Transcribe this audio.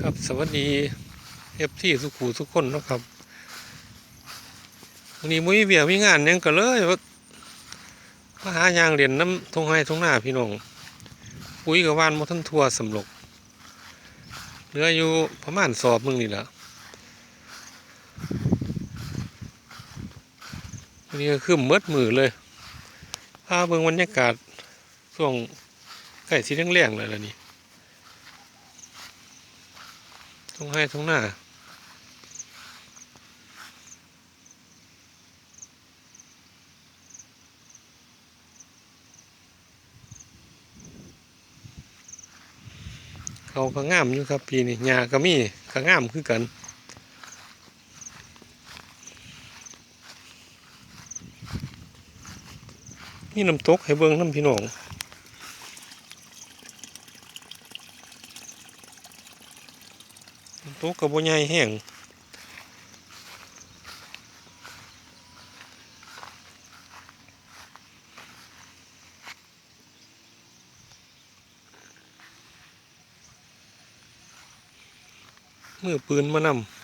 ครับสวัสดีเอฟที่สุขูทุกคนนะครับวันนี้มุ้ยเบียมีงานยังก็เลยว่ามาหายางเหรียญน้ำทงไห้ทงหน้าพี่น้องปุ๋ยกับวานมทันทัวสำลกเหลืออยู่ประมาณสอบมึงนี่แหละวันนี้ก็คือเมดมือเลยพาเบิ่งบรรยากาศช่วงใกล้สีแรงๆเลยล่ะนี่ ตรงให้ตรงหน้าเขาก็งามอยู่ครับปีนี้หญ้าก็มีก็งามคือกันมีน้ำตกให้เบิ่งน้ำพี่น้อง น้ำตกระบบัใหญ่แห้งมือปืนมานำ